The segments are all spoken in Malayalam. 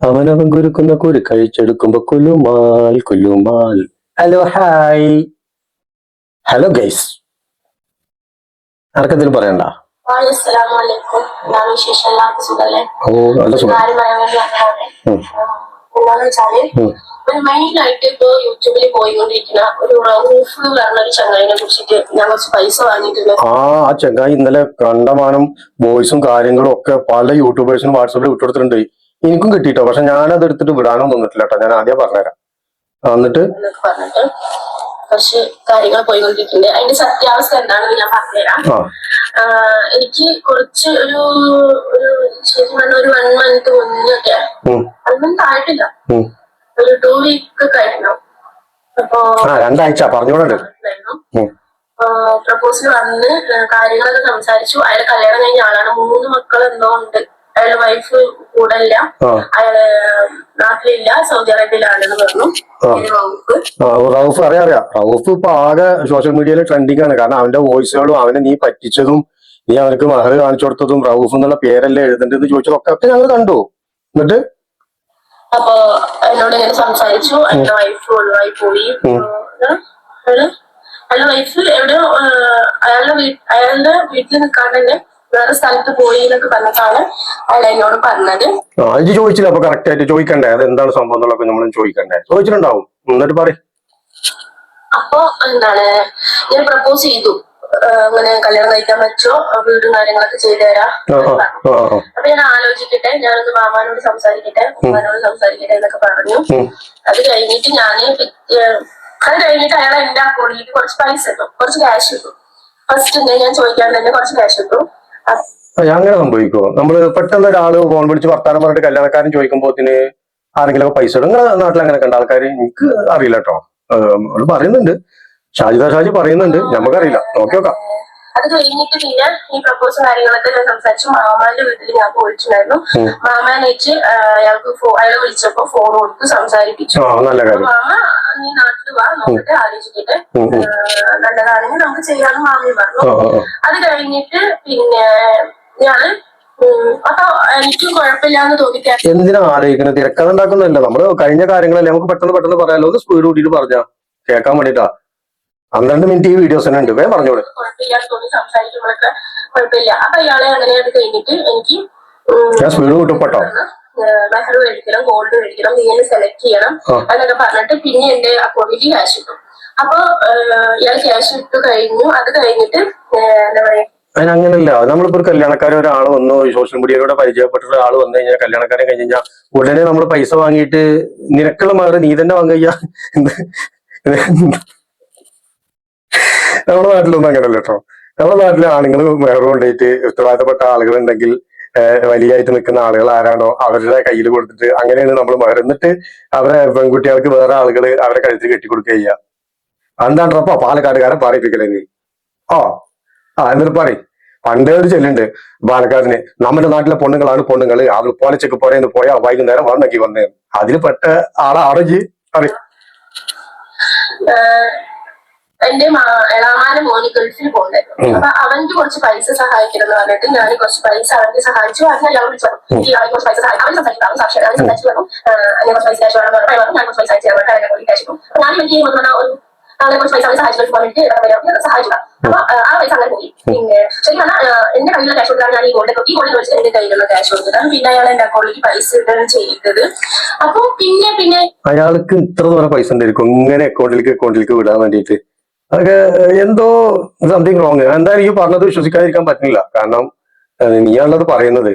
അവനവൻ കുരുക്കുന്ന കുരു കഴിച്ചെടുക്കുമ്പോ കുലുമാൽ കുലുമാൽ. Hello hi. Hello guys. ആർക്കെന്തെങ്കിലും പറയണ്ട? ഓ നല്ല സുഖം. ഒരു മെയിൻ ആയിട്ട് ഇപ്പൊ യൂട്യൂബിൽ പോയിക്കൊണ്ടിരിക്കുന്ന ഒരു റൌഫ് പറഞ്ഞ ഒരു ചങ്ങായിനെ കുറിച്ചിട്ട് ഞാൻ കുറച്ച് പൈസ വാങ്ങിയിട്ടുണ്ട്. ആ ആ ചെങ്ങായി ഇന്നലെ കണ്ടമാനം വോയിസും കാര്യങ്ങളും ഒക്കെ പല യൂട്യൂബേഴ്സിനും വാട്സപ്പിൽ വിട്ടുകൊടുത്തിട്ടുണ്ട്. എനിക്കും കിട്ടിയിട്ടോ. പക്ഷെ ഞാനത് എടുത്തിട്ട് വിടാനും നിന്നിട്ടില്ല കേട്ടോ. ഞാൻ ആദ്യം പറഞ്ഞുതരാം. എന്നിട്ട്? പറഞ്ഞിട്ട് കുറച്ച് കാര്യങ്ങൾ പോയിക്കൊണ്ടിരിക്കുന്നുണ്ട്. അതിന്റെ സത്യാവസ്ഥ എന്താണെന്ന് ഞാൻ പറഞ്ഞുതരാം. എനിക്ക് കുറച്ച് ഒരു ഒരു ശരിക്കും പറഞ്ഞ ഒരു വൺ മന്ത് മുന്നൊക്കെ അതൊന്നും താഴ്ത്തില്ല. ഒരു ടു വീക്ക് കഴിഞ്ഞു. അപ്പോ രണ്ടാഴ്ച. ഉം. പ്രപ്പോസൽ വന്ന് കാര്യങ്ങളൊക്കെ സംസാരിച്ചു. അയാളെ കല്യാണം കഴിഞ്ഞ ആളാണ്. മൂന്ന് മക്കൾ എന്തോ ഉണ്ട്. അയാളുടെ വൈഫ് കൂടെ ഇല്ല അയാൾ നാട്ടിലില്ല സൗദി അറേബ്യയിലാണെന്ന് പറഞ്ഞു. റൌഫ്. അറിയാം അറിയാം. റൌഫ് ഇപ്പൊ ആകെ സോഷ്യൽ മീഡിയയിൽ ട്രെൻഡിങ് ആണ്. കാരണം അവന്റെ വോയിസുകളും അവനെ നീ പറ്റിച്ചതും നീ അവർക്ക് മഹർ കാണിച്ചു കൊടുത്തതും റൌഫ് എന്നുള്ള പേരല്ലേ എഴുതേണ്ടത് ചോദിച്ചതൊക്കെ ഒക്കെ ഞങ്ങൾ കണ്ടു. എന്നിട്ട്? അപ്പൊ എന്നോട് ഇങ്ങനെ സംസാരിച്ചു. എന്റെ വൈഫ് ഒഴിവായി പോയി. അയാളുടെ വൈഫ് എവിടെയോ ഏഹ് അയാളുടെ അയാളുടെ വീട്ടിൽ നിൽക്കാൻ തന്നെ വേറെ സ്ഥലത്ത് പോയി എന്നൊക്കെ പറഞ്ഞിട്ടാണ് അയാൾ എന്നോട് പറഞ്ഞത്. ആ ചോദിച്ചില്ല അപ്പൊ കറക്റ്റ് ആയിട്ട് ചോദിക്കണ്ടേ? അത് എന്താണ് സംഭവം എന്നുള്ളതൊക്കെ നമ്മൾ ചോദിക്കണ്ടേ? ചോദിച്ചിട്ടുണ്ടാവും. എന്നിട്ട് പറ അപ്പൊ എന്താണ് ഞാൻ പ്രപ്പോസ് ചെയ്തു. അങ്ങനെ കല്യാണം കഴിക്കാൻ പറ്റുമോ? വീടും കാര്യങ്ങളൊക്കെ ചെയ്തു തരാം. അപ്പൊ ഞാൻ ആലോചിക്കട്ടെ ഞാനൊന്ന് മാമാനോട് സംസാരിക്കട്ടെ ഉമ്മാനോട് സംസാരിക്കട്ടെ എന്നൊക്കെ പറഞ്ഞു. അത് കഴിഞ്ഞിട്ട് ഞാൻ പിറ്റേ- അത് കഴിഞ്ഞിട്ട് അയാൾ എന്റെ അക്കൗണ്ടിലേക്ക് കുറച്ച് പൈസ ഇട്ടു. കുറച്ച് ക്യാഷ് ഇട്ടു. ഫസ്റ്റ് ഞാൻ ചോദിക്കാണ്ട് തന്നെ കുറച്ച് ക്യാഷ് ഇട്ടു. അങ്ങനെ സംഭവിക്കോ നമ്മൾ പെട്ടെന്ന് ഒരാൾ ഫോൺ വിളിച്ച് വർത്താനം പറഞ്ഞിട്ട് കല്യാണക്കാരൻ ചോദിക്കുമ്പോത്തിന് ആരെങ്കിലും പൈസ ഇടും. നിങ്ങളുടെ നാട്ടിൽ അങ്ങനെ കണ്ട ആൾക്കാർ എനിക്ക് അറിയില്ല കേട്ടോ അവൾ പറയുന്നുണ്ട്. ഷാജിദ ഷാജി പറയുന്നുണ്ട്. നമുക്കറിയില്ല നോക്കി നോക്കാം. അത് കഴിഞ്ഞിട്ട് പിന്നെ ഈ പ്രപ്പോസും കാര്യങ്ങളൊക്കെ ഞാൻ സംസാരിച്ചു. മാമാന്റെ വീട്ടിൽ ഞാൻ പോയിട്ടുണ്ടായിരുന്നു. മാമാനേറ്റ് അയാൾക്ക് അയാളെ വിളിച്ചപ്പോ ഫോൺ കൊടുത്ത് സംസാരിപ്പിച്ചു. ആ നല്ല കാര്യം. മാമ നീ നാട്ടിൽ വാ നോക്കിട്ട് ആലോചിച്ചിട്ട് നല്ലതാണെങ്കിൽ നമുക്ക് ചെയ്യാന്ന് മാമി പറഞ്ഞു. അത് കഴിഞ്ഞിട്ട് പിന്നെ ഞാൻ എന്തിനാ ആലോചിക്കുന്നത് തിരക്കഥ ഉണ്ടാക്കുന്നതല്ല. നമ്മൾ കഴിഞ്ഞ കാര്യങ്ങളല്ലേ നമുക്ക് പെട്ടെന്ന് പെട്ടെന്ന് പറയാലോ. ഒന്ന് സ്പീഡ് കൂട്ടിയിട്ട് പറഞ്ഞാ. കേൾക്കാൻ വേണ്ടിട്ടാ. പന്ത്രണ്ട് മിനിറ്റ് ഈ വീഡിയോസ് തന്നെ ഉണ്ട്. വേ പറഞ്ഞോളൂ. സംസാരിക്കുമ്പോഴൊക്കെ കുഴപ്പമില്ല. അപ്പൊ ഇയാളെ അങ്ങനെ അത് കഴിഞ്ഞിട്ട് എനിക്ക് ഞാൻ സ്പീഡ് കൂട്ടും. പെട്ടോ? മെഹർ മേടിക്കണം ഗോൾഡ് മേടിക്കണം നീ എന്നെ സെലക്ട് ചെയ്യണം. എന്നൊക്കെ പറഞ്ഞിട്ട് പിന്നെ എന്റെ അക്കൗണ്ടിലേക്ക് ക്യാഷ് ഇട്ടു അപ്പൊ ഇയാൾ ക്യാഷ് ഇട്ടു കഴിഞ്ഞു. അത് കഴിഞ്ഞിട്ട് എന്താ പറയാ? അതിന് നമ്മളിപ്പോ ഒരു കല്യാണക്കാരൻ ഒരാൾ വന്നു സോഷ്യൽ മീഡിയയിലൂടെ പരിചയപ്പെട്ട ഒരാൾ വന്നു കഴിഞ്ഞാൽ കല്യാണക്കാരൻ കഴിഞ്ഞ് കഴിഞ്ഞാൽ ഉടനെ നമ്മൾ പൈസ വാങ്ങിയിട്ട് നിനക്കുള്ള മാറി നീ തന്നെ വാങ്ങിയ നമ്മുടെ നാട്ടിലൊന്നും അങ്ങനല്ല കേട്ടോ നമ്മുടെ നാട്ടിലെ ആണുങ്ങൾ വേറെ കൊണ്ടുപോയിട്ട് ഉത്തരവാദിത്തപ്പെട്ട ആളുകൾ ഉണ്ടെങ്കിൽ വലിയായിട്ട് നിൽക്കുന്ന ആളുകൾ ആരാണോ അവരുടെ കയ്യിൽ കൊടുത്തിട്ട് അങ്ങനെയാണ് നമ്മൾ എന്നിട്ട് അവരെ പെൺകുട്ടികൾക്ക് വേറെ ആളുകൾ അവരെ കഴുത്തിൽ കെട്ടിക്കൊടുക്കുക ചെയ്യുക. എന്താണ്ടപ്പോ പാലക്കാടുകാരൻ പറയിപ്പിക്കലേ നീ ഓ ആ എന്നിട്ട് പറയും. പണ്ടേ ഒരു ചെല്ലുണ്ട് പാലക്കാടിന് നമ്മുടെ നാട്ടിലെ പൊണ്ണുങ്ങളാണ് പൊണ്ണുങ്ങൾ അവർ പോലച്ചക്ക് പോരേന്ന് പോയാ വൈകുന്നേരം വന്നെങ്കിൽ വന്നേ. അതിൽ പെട്ട ആളാണെങ്കിൽ ഏഹ്, എന്റെ മാ- എളാമാന്റെ മോന് ഗൾഫിൽ പോകുന്നത്. അപ്പൊ അവന്റെ കുറച്ച് പൈസ സഹായിക്കണം എന്ന് പറഞ്ഞിട്ട് ഞാൻ കുറച്ച് പൈസ അവന്റെ സഹായിച്ചു. അതിനെ ഞാൻ വിളിച്ചു. ആളെ കുറച്ച് പൈസ അവൻ സംസാരിക്കും അവൻ സാക്ഷി അവൻ സംസാരിച്ചു പറഞ്ഞു അങ്ങനെ കുറച്ച് പൈസ ക്യാഷ് വേണം പറഞ്ഞു. ഞാൻ കുറച്ച് പൈസ അയച്ചു തരാൻ വേണ്ടി അവനെ ക്യാഷ് പോകും ഞാൻ എനിക്ക് ഒരു അങ്ങനെ കുറച്ച് പൈസ അവൻ സഹായിച്ചു വേണ്ടിട്ട് സഹായിച്ചു അപ്പൊ ആ പൈസ അങ്ങനെ പോയി. പിന്നെ ശരി പറഞ്ഞാൽ എന്റെ കയ്യിലുള്ള ക്യാഷ് കൊടുക്കാൻ ഞാൻ ഈ ഗോൾഡ് ഈ ഗോൾഡ് വെച്ച് എന്റെ കയ്യിലുള്ള ക്യാഷ് കൊടുത്തതാണ് പിന്നെ അയാൾ എന്റെ അക്കൗണ്ടിലേക്ക് പൈസ ഇടുകയാണ് ചെയ്തത്. അപ്പൊ പിന്നെ പിന്നെ അയാൾക്ക് ഇത്ര പൈസ ഉണ്ടായിരിക്കും ഇങ്ങനെ അക്കൗണ്ടിലേക്ക് അക്കൗണ്ടിലേക്ക് വിടാൻ വേണ്ടിയിട്ട് അതൊക്കെ എന്തോ സംതിങ് റോങ് എന്തായാലും എനിക്ക് പറഞ്ഞത് വിശ്വസിക്കാതിരിക്കാൻ പറ്റില്ല. കാരണം നീയാണല്ലോ അത് പറയുന്നത്.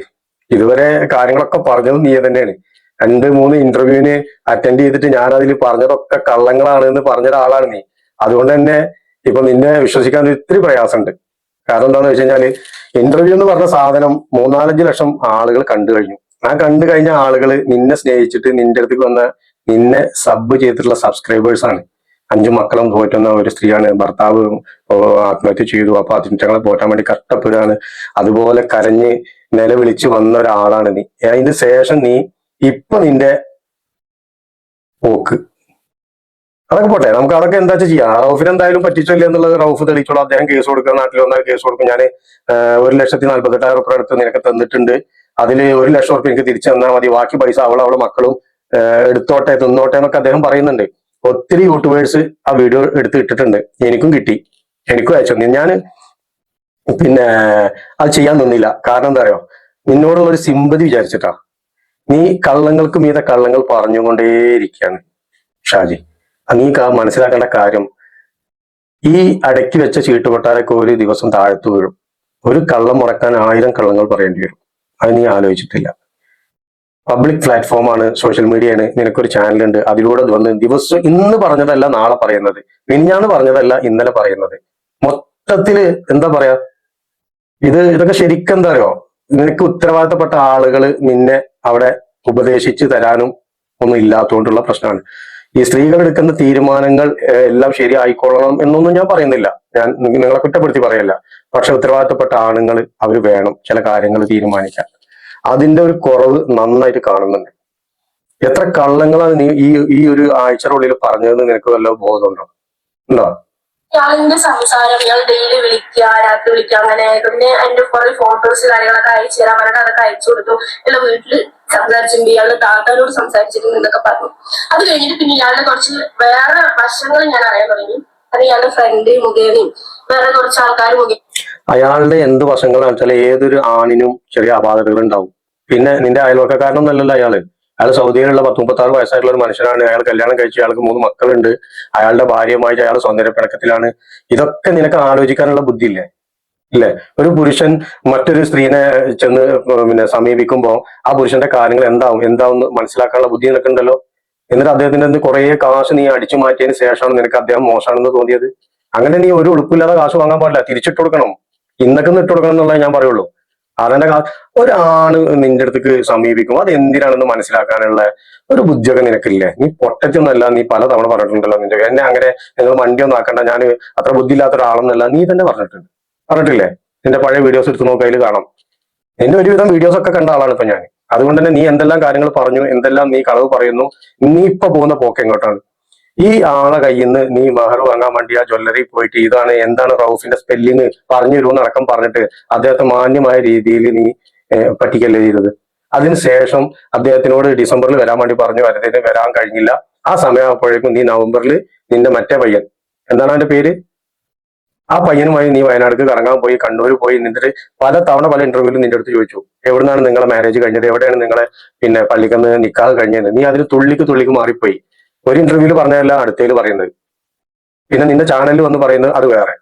ഇതുവരെ കാര്യങ്ങളൊക്കെ പറഞ്ഞത് നീ തന്നെയാണ്. രണ്ട് മൂന്ന് ഇന്റർവ്യൂവിന് അറ്റൻഡ് ചെയ്തിട്ട് ഞാൻ അതിൽ പറഞ്ഞതൊക്കെ കള്ളങ്ങളാണ് എന്ന് പറഞ്ഞ ഒരാളാണ് നീ. അതുകൊണ്ട് തന്നെ ഇപ്പൊ നിന്നെ വിശ്വസിക്കാൻ ഇത്തിരി പ്രയാസമുണ്ട്. കാരണം എന്താണെന്ന് വെച്ച് കഴിഞ്ഞാൽ ഇന്റർവ്യൂ എന്ന് പറഞ്ഞ സാധനം മൂന്നാലഞ്ച് ലക്ഷം ആളുകൾ കണ്ടു കഴിഞ്ഞു. ആ കണ്ടു കഴിഞ്ഞ ആളുകൾ നിന്നെ സ്നേഹിച്ചിട്ട് നിന്റെ അടുത്തേക്ക് വന്ന നിന്നെ സബ് ചെയ്തിട്ടുള്ള സബ്സ്ക്രൈബേഴ്സ് ആണ്. അഞ്ചു മക്കളും പോറ്റുന്ന ഒരു സ്ത്രീയാണ്. ഭർത്താവ് ആത്മഹത്യ ചെയ്തു. അപ്പൊ അതിറ്റങ്ങളെ പോറ്റാൻ വേണ്ടി കഷ്ടപ്പെടുകയാണ്. അതുപോലെ കരഞ്ഞ് നിലവിളിച്ചു വന്ന ഒരാളാണ് നീ. അതിന് ശേഷം നീ ഇപ്പൊ നിന്റെ പോക്ക്. അതൊക്കെ പോട്ടെ. നമുക്ക് അതൊക്കെ എന്താ ചെയ്യാം? റൌഫിന് എന്തായാലും പറ്റിച്ചില്ല എന്നുള്ളത് റൌഫ് തെളിയിച്ചോളൂ. അദ്ദേഹം കേസ് കൊടുക്കുക നാട്ടിൽ വന്നാൽ കേസ് കൊടുക്കും. ഞാൻ ഒരു ലക്ഷത്തി നാല്പത്തെട്ടായിരം റുപ്യ എടുത്ത് നിനക്ക് തന്നിട്ടുണ്ട്. അതിൽ ഒരു ലക്ഷം റുപ്യ എനിക്ക് തിരിച്ചു തന്നാൽ മതി. ബാക്കി പൈസ അവൾ അവളെ മക്കളും എടുത്തോട്ടെ തിന്നോട്ടെ എന്നൊക്കെ അദ്ദേഹം പറയുന്നുണ്ട്. ഒത്തിരി യൂട്യൂബേഴ്സ് ആ വീഡിയോ എടുത്ത് ഇട്ടിട്ടുണ്ട്. എനിക്കും കിട്ടി. എനിക്കും അയച്ചു. ഞാൻ പിന്നെ അത് ചെയ്യാൻ നിന്നില്ല. കാരണം എന്താ അറിയോ? നിന്നോടുള്ള ഒരു സിമ്പതി വിചാരിച്ചിട്ടാ. നീ കള്ളങ്ങൾക്ക് മീതെ കള്ളങ്ങൾ പറഞ്ഞുകൊണ്ടേയിരിക്കുകയാണ് ഷാജി. നീ മനസ്സിലാക്കേണ്ട കാര്യം ഈ അടക്കി വെച്ച ചീട്ടുപൊട്ടാരൊക്കെ ഒരു ദിവസം താഴ്ത്തു വീഴും. ഒരു കള്ളം മുടക്കാൻ ആയിരം കള്ളങ്ങൾ പറയേണ്ടി വരും. അത് നീ ആലോചിച്ചിട്ടില്ല. പബ്ലിക് പ്ലാറ്റ്ഫോമാണ് സോഷ്യൽ മീഡിയയാണ് നിനക്കൊരു ചാനലുണ്ട് അതിലൂടെ വന്ന് ദിവസം ഇന്ന് പറഞ്ഞതല്ല നാളെ പറയുന്നത്. മിനിഞ്ഞാന്ന് പറഞ്ഞതല്ല ഇന്നലെ പറയുന്നത്. മൊത്തത്തിൽ എന്താ പറയാ? ഇത് ഇതൊക്കെ ശരിക്കും എന്താ അറിയോ? നിനക്ക് ഉത്തരവാദിത്തപ്പെട്ട ആളുകൾ നിന്നെ അവിടെ ഉപദേശിച്ച് തരാനും ഒന്നും ഇല്ലാത്തതുകൊണ്ടുള്ള പ്രശ്നമാണ്. ഈ സ്ത്രീകൾ എടുക്കുന്ന തീരുമാനങ്ങൾ എല്ലാം ശരിയായിക്കൊള്ളണം എന്നൊന്നും ഞാൻ പറയുന്നില്ല. ഞാൻ നിങ്ങളെ കുറ്റപ്പെടുത്തി പറയല്ല. പക്ഷെ ഉത്തരവാദിത്തപ്പെട്ട ആണുങ്ങൾ അവർ വേണം ചില കാര്യങ്ങൾ തീരുമാനിക്കാൻ. അതിന്റെ ഒരു കുറവ് നന്നായിട്ട് കാണുന്നുണ്ട്. എത്ര കള്ളങ്ങളാണ് നീ ഈ ഈ ഒരു ആഴ്ചയുടെ പറഞ്ഞതെന്ന് നിനക്ക് വല്ല ബോധമുണ്ടോ? ഉണ്ടോ? ഇയാളിന്റെ സംസാരം ഞാൻ ഡെയിലി വിളിക്കുക രാത്രി വിളിക്കുക അങ്ങനെ പിന്നെ എന്റെ കുറെ ഫോട്ടോസ് കാര്യങ്ങളൊക്കെ അയച്ചു തരാം. അവരുടെ അതൊക്കെ അയച്ചു കൊടുത്തു. എന്റെ വീട്ടിൽ സംസാരിച്ചിട്ടുണ്ട്. ഇയാളുടെ താത്താനോട് സംസാരിച്ചിട്ടുണ്ട് എന്നൊക്കെ പറഞ്ഞു. അത് കഴിഞ്ഞിട്ട് പിന്നെ ഇയാളുടെ കുറച്ച് വേറെ വശങ്ങൾ ഞാൻ അറിയാൻ തുടങ്ങി. അത് ഇയാളുടെ ഫ്രണ്ട് മുഖേനയും വേറെ കുറച്ച് ആൾക്കാർ മുഖേന അയാളുടെ എന്ത് വശങ്ങളാണ് വെച്ചാൽ ഏതൊരു ആണിനും ചെറിയ അപാകതകൾ ഉണ്ടാവും. പിന്നെ നിന്റെ അയൽവക്കക്കാരനൊന്നല്ലല്ലോ അയാൾ. അയാൾ സൗദിയിലുള്ള പത്ത് മുപ്പത്താറ് വയസ്സായിട്ടുള്ള ഒരു മനുഷ്യനാണ്. അയാൾ കല്യാണം കഴിച്ച് അയാൾക്ക് മൂന്ന് മക്കളുണ്ട്. അയാളുടെ ഭാര്യയുമായിട്ട് അയാൾ സൗന്ദര്യപ്പിണക്കത്തിലാണ്. ഇതൊക്കെ നിനക്ക് ആലോചിക്കാനുള്ള ബുദ്ധി ഇല്ലേ? ഒരു പുരുഷൻ മറ്റൊരു സ്ത്രീനെ ചെന്ന് പിന്നെ സമീപിക്കുമ്പോൾ ആ പുരുഷന്റെ കാര്യങ്ങൾ എന്താവും? എന്താവും മനസ്സിലാക്കാനുള്ള ബുദ്ധി നിനക്ക് ഉണ്ടല്ലോ? എന്നിട്ട് അദ്ദേഹത്തിന്റെ അടുത്ത് കുറെ കാശ് നീ അടിച്ചു മാറ്റിയതിന് ശേഷമാണ് നിനക്ക് അദ്ദേഹം മോശമാണെന്ന് തോന്നിയത്. അങ്ങനെ നീ ഒരു ഉളുപ്പില്ലാതെ കാശ് വാങ്ങാൻ പാടില്ല. തിരിച്ചിട്ട് കൊടുക്കണം. ഇന്നൊക്കെ ഇട്ട് കൊടുക്കണം എന്നുള്ളത് ഞാൻ പറയുള്ളൂ. അതെന്റെ ഒരാണ് നിന്റെ അടുത്തേക്ക് സമീപിക്കും. അത് എന്തിനാണെന്ന് മനസ്സിലാക്കാനുള്ള ഒരു ബുദ്ധിയൊക്കെ നിനക്കില്ലേ? നീ പൊട്ടറ്റൊന്നല്ല നീ പല തവണ പറഞ്ഞിട്ടുണ്ടല്ലോ നിന്റെ എന്നെ അങ്ങനെ നിങ്ങൾ വണ്ടിയൊന്നും ആക്കണ്ട ഞാൻ അത്ര ബുദ്ധിയില്ലാത്ത ഒരാളെന്നല്ല. നീ തന്നെ പറഞ്ഞിട്ടുണ്ട്. പറഞ്ഞിട്ടില്ലേ? നിന്റെ പഴയ വീഡിയോസ് എടുത്ത് നോക്കുക അതിൽ കാണാം. എന്റെ ഒരുവിധം വീഡിയോസ് ഒക്കെ കണ്ട ആളാണ് ഇപ്പൊ ഞാൻ അതുകൊണ്ട് തന്നെ നീ എന്തെല്ലാം കാര്യങ്ങൾ പറഞ്ഞു എന്തെല്ലാം നീ കളവ് പറയുന്നു നീ ഇപ്പൊ പോകുന്ന പോക്ക് എങ്ങോട്ടാണ്? ഈ ആളെ കയ്യിൽ നിന്ന് നീ മഹർ വാങ്ങാൻ വേണ്ടി ആ ജ്വല്ലറി പോയിട്ട് ഇതാണ് എന്താണ് റൌഫിന്റെ സ്പെല്ലിങ് പറഞ്ഞു തരുമെന്ന് അടക്കം പറഞ്ഞിട്ട് അദ്ദേഹത്തെ മാന്യമായ രീതിയിൽ നീ പറ്റിക്കല്ലേ ചെയ്തത്. അതിനുശേഷം അദ്ദേഹത്തിനോട് ഡിസംബറിൽ വരാൻ വേണ്ടി പറഞ്ഞു വരുന്നതിന് വരാൻ കഴിഞ്ഞില്ല. ആ സമയമാകുമ്പോഴേക്കും നീ നവംബറിൽ നിന്റെ മറ്റേ പയ്യൻ. എന്താണ് അവന്റെ പേര്? ആ പയ്യനുമായി നീ വയനാട്ടിൽ കറങ്ങാൻ പോയി കണ്ണൂർ പോയി നിന്നിട്ട് പല തവണ പല ഇന്റർവ്യൂവിലും നിന്റെ അടുത്ത് ചോദിച്ചു. എവിടുന്നാണ് നിങ്ങളെ മാരേജ് കഴിഞ്ഞത്? എവിടെയാണ് നിങ്ങളെ പിന്നെ പള്ളിക്കന്ന് നിക്കാഹ് കഴിഞ്ഞത് നീ അതിന് തുള്ളിക്ക് തുള്ളിക്ക് മാറിപ്പോയി. ഒരു ഇന്റർവ്യൂൽ പറഞ്ഞതല്ല അടുത്തേൽ പറയുന്നത്. പിന്നെ നിന്റെ ചാനലിൽ വന്ന് പറയുന്നത് അത് വേറെ.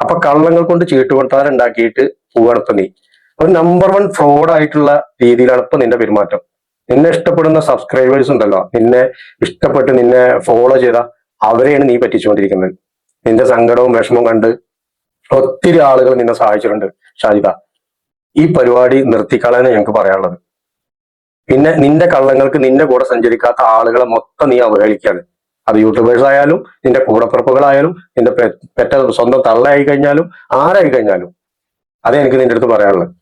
അപ്പൊ കള്ളങ്ങൾ കൊണ്ട് ചീട്ടുകൊട്ടാരം ഉണ്ടാക്കിയിട്ട് പോവാണ് ഇപ്പൊ നീ. ഒരു നമ്പർ വൺ ഫ്രോഡ് ആയിട്ടുള്ള രീതിയിലാണ് ഇപ്പൊ നിന്റെ പെരുമാറ്റം. നിന്നെ ഇഷ്ടപ്പെടുന്ന സബ്സ്ക്രൈബേഴ്സ് ഉണ്ടല്ലോ. നിന്നെ ഇഷ്ടപ്പെട്ട് നിന്നെ ഫോളോ ചെയ്ത അവരെയാണ് നീ പറ്റിച്ചുകൊണ്ടിരിക്കുന്നത്. നിന്റെ സങ്കടവും വിഷമവും കണ്ട് ഒത്തിരി ആളുകൾ നിന്നെ സഹായിച്ചിട്ടുണ്ട് ഷാജിത ഈ പരിപാടി നിർത്തിക്കളയെന്ന് ഞങ്ങൾക്ക് പറയാനുള്ളത്. പിന്നെ നിന്റെ കള്ളങ്ങൾക്ക് നിന്റെ കൂടെ സഞ്ചരിക്കാത്ത ആളുകളെ മൊത്തം നീ അവഹേളിക്കുകയാണ്. അത് യൂട്യൂബേഴ്സ് ആയാലും നിന്റെ കൂടപ്പിറപ്പുകളായാലും നിന്റെ പെറ്റ സ്വന്തം തള്ളയായി കഴിഞ്ഞാലും ആരായി കഴിഞ്ഞാലും. അതേ എനിക്ക് നിന്റെ അടുത്ത് പറയാനുള്ളത്.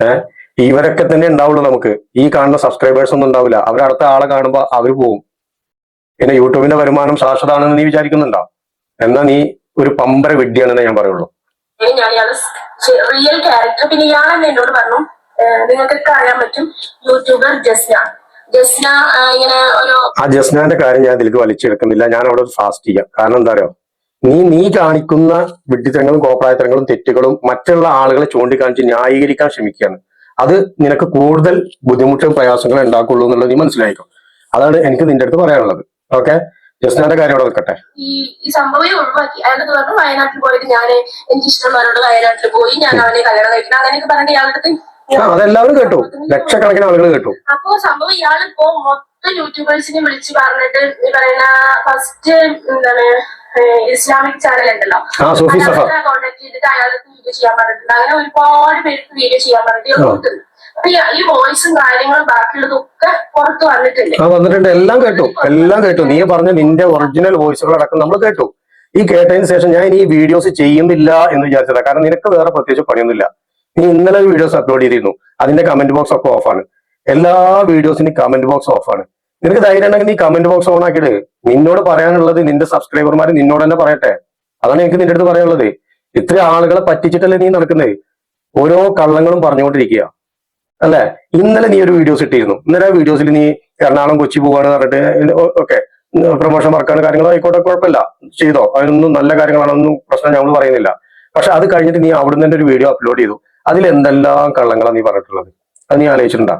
ഏഹ് ഇവരൊക്കെ തന്നെ ഉണ്ടാവുള്ളൂ നമുക്ക്. ഈ കാണുന്ന സബ്സ്ക്രൈബേഴ്സ് ഒന്നും ഉണ്ടാവില്ല. അവരടുത്ത ആളെ കാണുമ്പോൾ അവർ പോവും. പിന്നെ യൂട്യൂബിന്റെ വരുമാനം ശാശ്വതാണെന്ന് നീ വിചാരിക്കുന്നുണ്ടോ? എന്നാ നീ ഒരു പമ്പര വിഡ്ഢിയാണെന്ന് ഞാൻ പറയുള്ളൂ. റിയൽ ക്യാരക്ടർ പിന്നെ ഇയാളെന്നെ എന്നോട് പറഞ്ഞു. നിങ്ങൾക്കൊക്കെ അറിയാൻ പറ്റും. യൂട്യൂബർ ജസ്ന. ജസ്ന ഇങ്ങനെ ഒരു ആ ജസ്നാന്റെ കാര്യം ഞാൻ ഇതിലേക്ക് വലിച്ചെടുക്കുന്നില്ല. ഞാൻ അവിടെ ഫാസ്റ്റ് ചെയ്യാം. കാരണം എന്താ അറിയോ? നീ നീ കാണിക്കുന്ന വിഡ്ഢിത്തരങ്ങളും കോപ്രായത്തരങ്ങളും തെറ്റുകളും മറ്റുള്ള ആളുകളെ ചൂണ്ടിക്കാണിച്ച് ന്യായീകരിക്കാൻ ശ്രമിക്കുകയാണ്. അത് നിനക്ക് കൂടുതൽ ബുദ്ധിമുട്ടും പ്രയാസങ്ങളും ഉണ്ടാക്കുള്ളൂ എന്നുള്ളത് നീ മനസ്സിലായിക്കോ? അതാണ് എനിക്ക് നിന്റെ അടുത്ത് പറയാനുള്ളത്. ഓക്കെ ജസ്നാന്റെ കാര്യം അവിടെ നിൽക്കട്ടെ. ഈ ഈ സംഭവം ഒഴിവാക്കി. അയാളത് പറഞ്ഞു വയനാട്ടിൽ പോയിട്ട് ഞാൻ എനിക്ക് ഇഷ്ടമുള്ളവരോട് വയനാട്ടിൽ പോയി. ഞാൻ അവനെ കല്യാണം കഴിക്കണം. അങ്ങനെയൊക്കെ പറഞ്ഞിട്ട് ഇയാളുടെ അടുത്ത് ആ അതെല്ലാവരും കേട്ടു. ലക്ഷക്കണക്കിന് ആളുകൾ കേട്ടു. അപ്പോ സംഭവം ഇയാളിപ്പോ മൊത്തം യൂട്യൂബേഴ്സിനെ വിളിച്ച് പറഞ്ഞിട്ട് ഈ പറയുന്ന ഫസ്റ്റ് എന്താണ് ഇസ്ലാമിക് ചാനൽ ഉണ്ടല്ലോ. ആ സൂഫി കോൺടാക്ട് ചെയ്തിട്ട് അയാൾക്ക് വീഡിയോ ചെയ്യാൻ പറഞ്ഞിട്ടുണ്ട്. അങ്ങനെ ഒരുപാട് പേർക്ക് വീഡിയോ ചെയ്യാൻ പറഞ്ഞിട്ട് ഇയാൾ കൊടുത്തിട്ടുണ്ട് അപ്പൊ ഈ- ഈ വോയിസും കാര്യങ്ങളും ബാക്കിയുള്ളതൊക്കെ പുറത്ത് വന്നിട്ടുണ്ട് ആ വന്നിട്ടുണ്ട്. എല്ലാം കേട്ടു. എല്ലാം കേട്ടു. നീ പറഞ്ഞ നിന്റെ ഒറിജിനൽ വോയിസുകൾ അടക്കം നമ്മൾ കേട്ടു. ഈ കേട്ടതിന് ശേഷം ഞാൻ ഇനി ഈ വീഡിയോസ് ചെയ്യുന്നില്ല എന്ന് വിചാരിച്ചതാ. കാരണം നിനക്ക് വേറെ പ്രത്യേകിച്ച് പണിയൊന്നുമില്ല. നീ ഇന്നലെ വീഡിയോസ് അപ്ലോഡ് ചെയ്തിരുന്നു. അതിന്റെ കമന്റ് ബോക്സ് ഒക്കെ ഓഫാണ് എല്ലാ വീഡിയോസിനും കമന്റ് ബോക്സ് ഓഫാണ് നിനക്ക് ധൈര്യം ഉണ്ടെങ്കിൽ നീ കമന്റ് ബോക്സ് ഓൺ ആക്കിയിട്ട് നിന്നോട് പറയാനുള്ളത് നിന്റെ സബ്സ്ക്രൈബർമാർ നിന്നോട് തന്നെ പറയട്ടെ. അതാണ് എനിക്ക് നിന്റെ അടുത്ത് പറയാനുള്ളത്. ഇത്ര ആളുകളെ പറ്റിച്ചിട്ടല്ലേ നീ നടക്കുന്നത് ഓരോ കള്ളങ്ങളും പറഞ്ഞുകൊണ്ടിരിക്കുക. അല്ലെ? ഇന്നലെ നീ ഒരു വീഡിയോസ് ഇട്ടിരുന്നു. ഇന്നലെ വീഡിയോസിൽ നീ എറണാകുളം കൊച്ചി പോവാണ് പറഞ്ഞിട്ട് ഓക്കെ പ്രൊമോഷൻ വർക്കാണ് കാര്യങ്ങൾ ആയിക്കോട്ടെ കുഴപ്പമില്ല. ചെയ്തോ. അതിനൊന്നും നല്ല കാര്യങ്ങളാണൊന്നും പ്രശ്നം ഞങ്ങൾ പറയുന്നില്ല. പക്ഷെ അത് കഴിഞ്ഞിട്ട് നീ അവിടുന്ന് തന്നെ ഒരു വീഡിയോ അപ്ലോഡ് ചെയ്തു. അതിൽ എന്തെല്ലാം കള്ളങ്ങളാണ് നീ പറഞ്ഞിട്ടുള്ളത്? അത് നീ ആലോചിച്ചിട്ടുണ്ടാ?